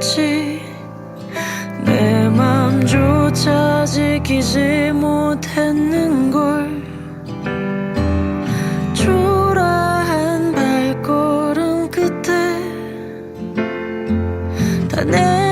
않았지 내 맘조차 지키지 못했는걸 초라한 발걸음 끝에 다내